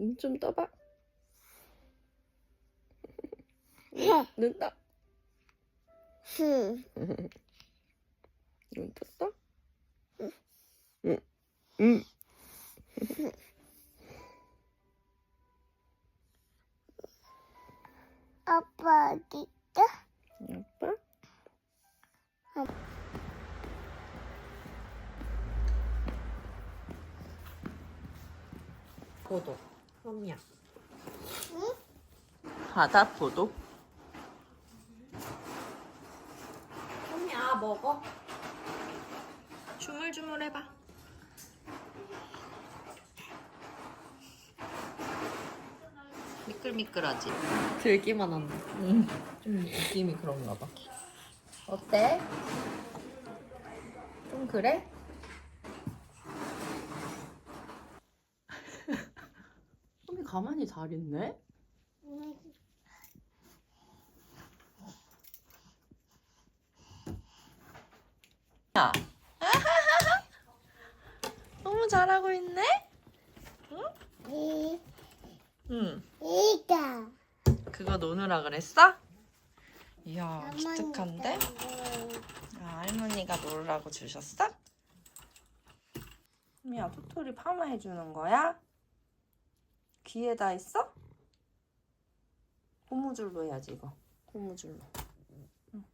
눈 좀 떠봐. 눈 떠. 응. 눈 떴어? 응. 응. 아빠 어디 있어? 아빠? 포도. 솜이야. 바다 포도? 솜이야 먹어. 주물주물 해봐. 미끌미끌하지. 들기만 한다. 응. 좀 느낌이 그런가 봐. 어때? 좀 그래? 솜이 가만히 잘 있네? 야. 너무 잘하고 있네? 이, 응. 이다. 그거 노느라 그랬어? 이야, 기특한데? 아, 할머니가 놀라고 주셨어? 미야, 토토리 파마해주는 거야? 귀에다 했어? 고무줄로 해야지, 이거. 고무줄로. 응.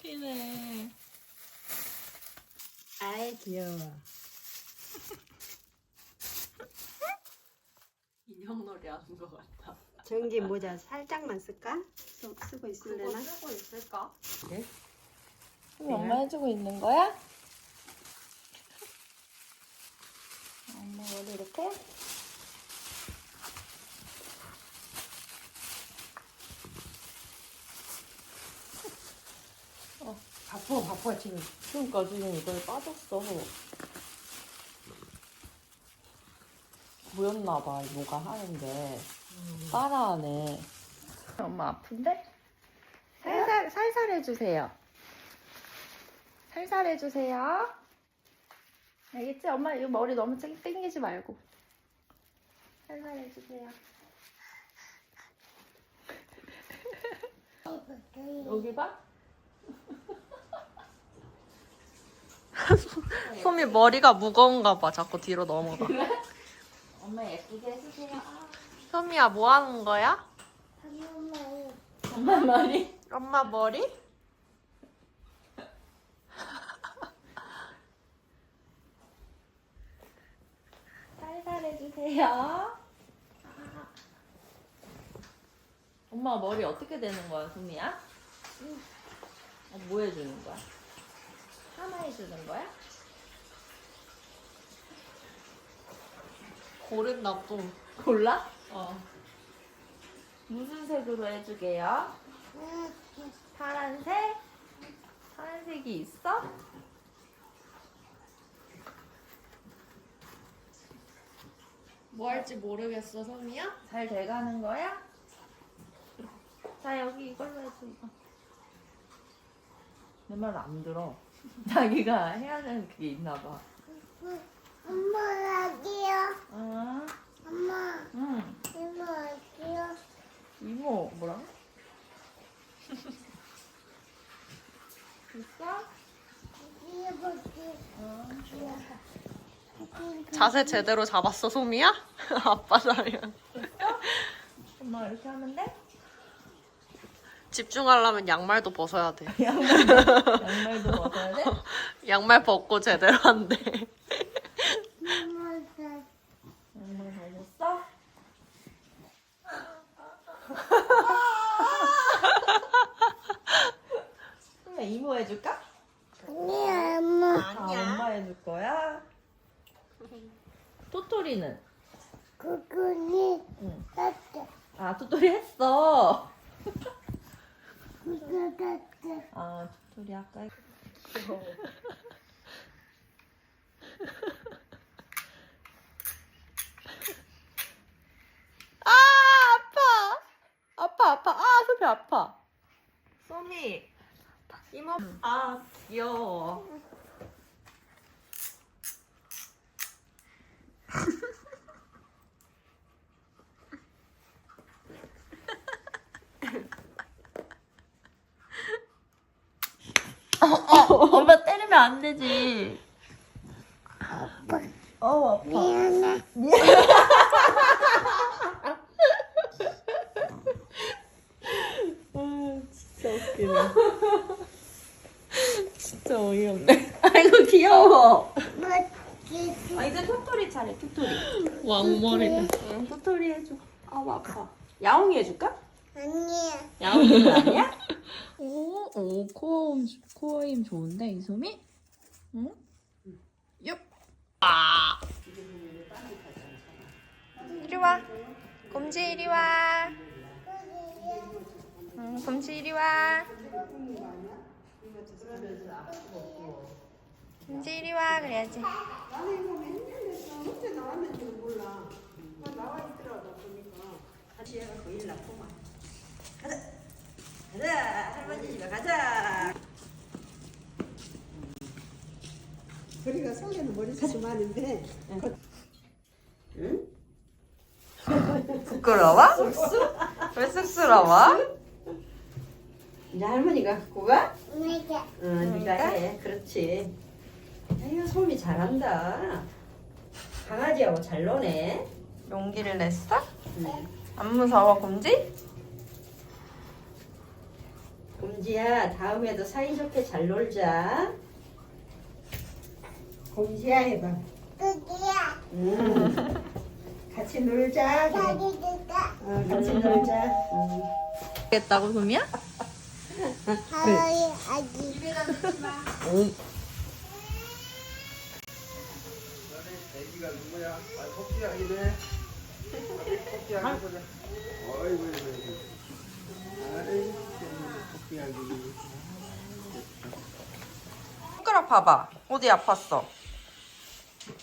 웃기네. 아이 귀여워. 인형놀이 하는 것 같아. 전기 모자 살짝만 쓸까? 쓰, 쓰고 있을래나? 쓰고 있을까? 네? 엄마 해주고 있는 거야? 엄마 머리 이렇게? 바빠 바빠 지금. 그러니까 지금 이걸 빠졌어. 보였나봐, 뭐가 하는데. 따라하네. 엄마 아픈데? 살살, 살살 해주세요. 살살 해주세요. 알겠지? 엄마 이거 머리 너무 땡, 땡기지 말고. 살살 해주세요. 여기 봐. 솜이 머리가 무거운가 봐. 자꾸 뒤로 넘어가. 엄마 예쁘게 해주세요. 솜이야, 뭐 하는 거야? 엄마, 엄마 머리? 엄마 머리? 살살 해주세요. 엄마 머리 어떻게 되는 거야, 소미야? 어, 뭐 해주는 거야? 하나 해주는 거야? 고른다 또. 골라? 어. 무슨 색으로 해주게요? 파란색? 파란색이 있어? 뭐 할지 모르겠어, 섬이야? 잘 돼가는 거야? 자 여기 이걸로 해줘 이거 내 말 안 들어 자기가 해야 되는 그게 있나 봐 엄마 어디요? 응, 엄마, 응. 이모 어디요? 이모 뭐라? 됐어? 자세 제대로 잡았어 소미야? 아빠 자리야 엄마 이렇게 하면 돼? 집중하려면 양말도 벗어야 돼 양말도 벗어야 돼? 양말 벗고 제대로 한대 엄마, 양말 벗었어? 그러면 이모 해줄까? 아니야, 엄마. 아, 엄마 해줄 거야? 토토리는? 그거니, 응. 아, 토토리 했어. 아, 토토리 아까 했- 아 아파. 아파 아파. 아 소피 아파. 소미. 이모. 아 귀여워 엄마 때리면 안 되지. 미안해. 진짜 웃기네 진짜 어이없네 아이고 귀여워. 아 이제 토토리 차례 토토리 왕머리다 응 토토리 해줘 아우 아파 야옹이 해줄까? 아니야. 야옹이는 아니야? 오, 오 힘, 코어 힘 좋은데 이소미? 응? 요. 아. 이리 와. 곰지 이리 와. 응, 곰지 이리 와. 곰지 이리 와 그래야지. 가자 할머니 집에 가자 우리가 성에는 머리숱이 많은데 부끄러워? 왜 쑥스러워? 이제 할머니가 갖고 가? 내가 응 네가 해 그렇지 아유 소미 잘한다 강아지하고 잘 노네 용기를 냈어? 응. 안 무서워 곰지? 곰지야 다음에도 사이좋게 잘 놀자 곰지야 해봐 그기야. 응. 같이 놀자 그래. 자기들까 어, 같이 놀자 응. 겠다고 소미야? 하이 아기. 애기가 누구야? 아, 토끼야기네. 토끼야기 보자. 어이구, 어이구. 아이, 토끼야기. 손가락 봐봐. 어디 아팠어?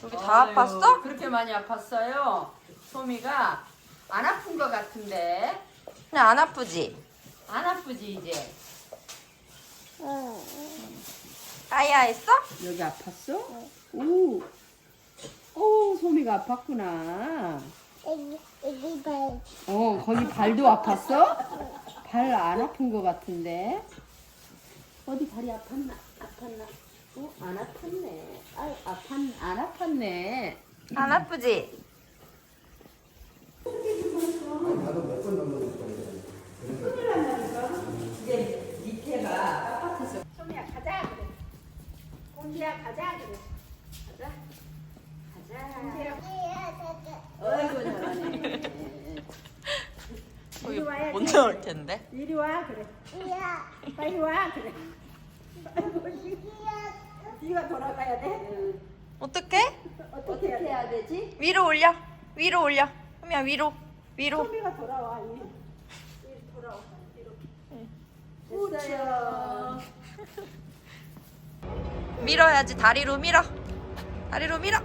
여기 다 아유, 아팠어? 그렇게 많이 아팠어요. 소미가 안 아픈 것 같은데 그냥 안 아프지? 안 아프지 이제. 응. 아야 했어? 여기 아팠어? 오, 오 소미가 아팠구나 여기 여기 발. 어 거기 발도 아팠어? 발 안 아픈 것 같은데 어디 발이 아팠나? 아팠나? 어, 안 아팠네. 아유 아팠, 안 아팠네. 안 아프지? 소미야 가자 그래. 곰지야 가자 그래. 가자. 가자. 어이구 잘하네 거기 못 나올 텐데. 이리 와 그래. 빨리 와 그래. 네가 돌아가야 돼? 어떡해? 어떻게 해야 돼? 해야 되지? 위로 올려. 위로 올려. 그러면 위로. 위로. 소미가 돌아와 이. 됐어요 밀어야지. 다리로 밀어. 다리로 밀어.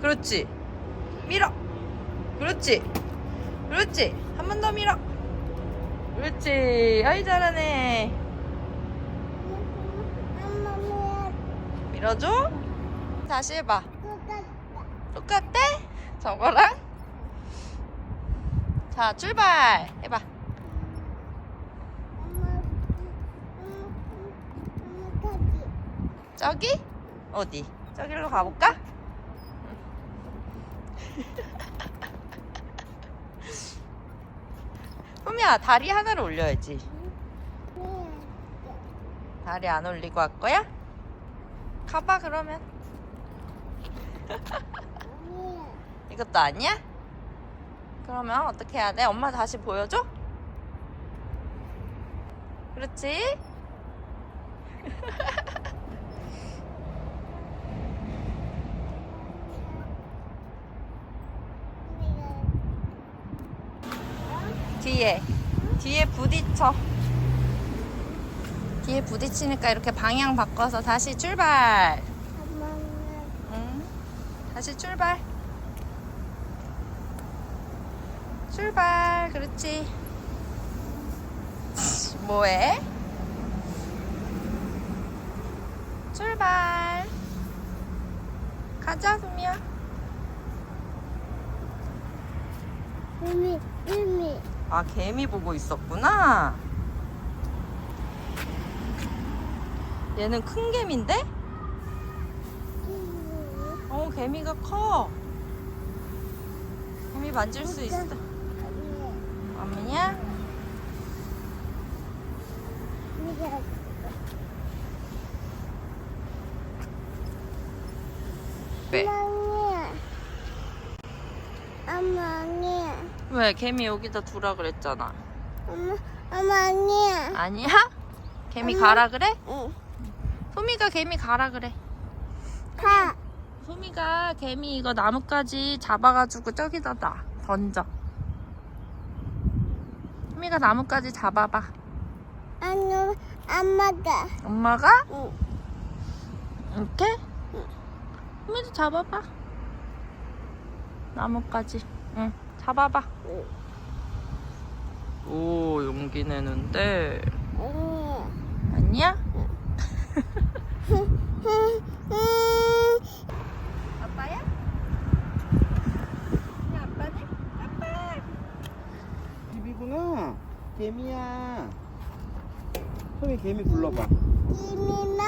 그렇지. 밀어. 그렇지. 그렇지. 한 번 더 밀어. 그렇지. 아이 잘하네. 엄마 뭐야? 밀어줘. 다시 해봐. 똑같대? 저거랑? 자, 출발! 해봐. 저기? 어디? 저기로 가볼까? 소미야, 다리 하나를 올려야지. 다리 안 올리고 할 거야? 가봐, 그러면. 이것도 아니야? 그러면 어떻게 해야 돼? 엄마 다시 보여줘? 그렇지? 뒤에 뒤에 부딪혀 뒤에 부딪히니까 이렇게 방향 바꿔서 다시 출발 응 다시 출발 출발 그렇지 뭐해? 출발. 가자, 소미야. 이미 이미 아, 개미 보고 있었구나. 얘는 큰 개미인데? 어, 개미가 커. 개미 만질 수 있어. 이미 왜? 엄마야 엄마야 왜? 개미 여기다 두라 그랬잖아. 엄마 엄마야 아니야? 개미 가라 그래? 응. 소미가 개미 가라 그래. 가 소미가 개미 이거 나뭇가지 잡아가지고 저기다 놔. 던져. 소미가 나뭇가지 잡아봐. 아니 엄마가 엄마가? 응. 이렇게? 소미도 잡아봐. 나뭇가지. 응. 잡아봐. 응. 오, 용기 내는데. 응. 아니야? 아빠야? 아빠네? 아빠 집이구나. 개미야. 소미 개미 불러봐. 이미마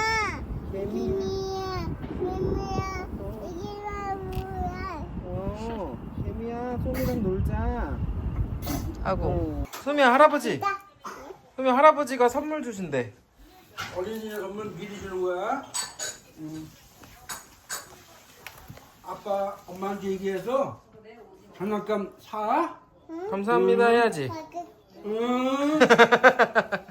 개미. 이미야 이미야 이기가 뭐야 어, 개미야. 소미랑 놀자. 아이고. 소미야 할아버지. 소미 할아버지가 선물 주신대. 어린이 선물 미리 주는 거야? 응. 아빠 엄마한테 얘기해서 장난감 사. 감사합니다 해야지. 가게 응.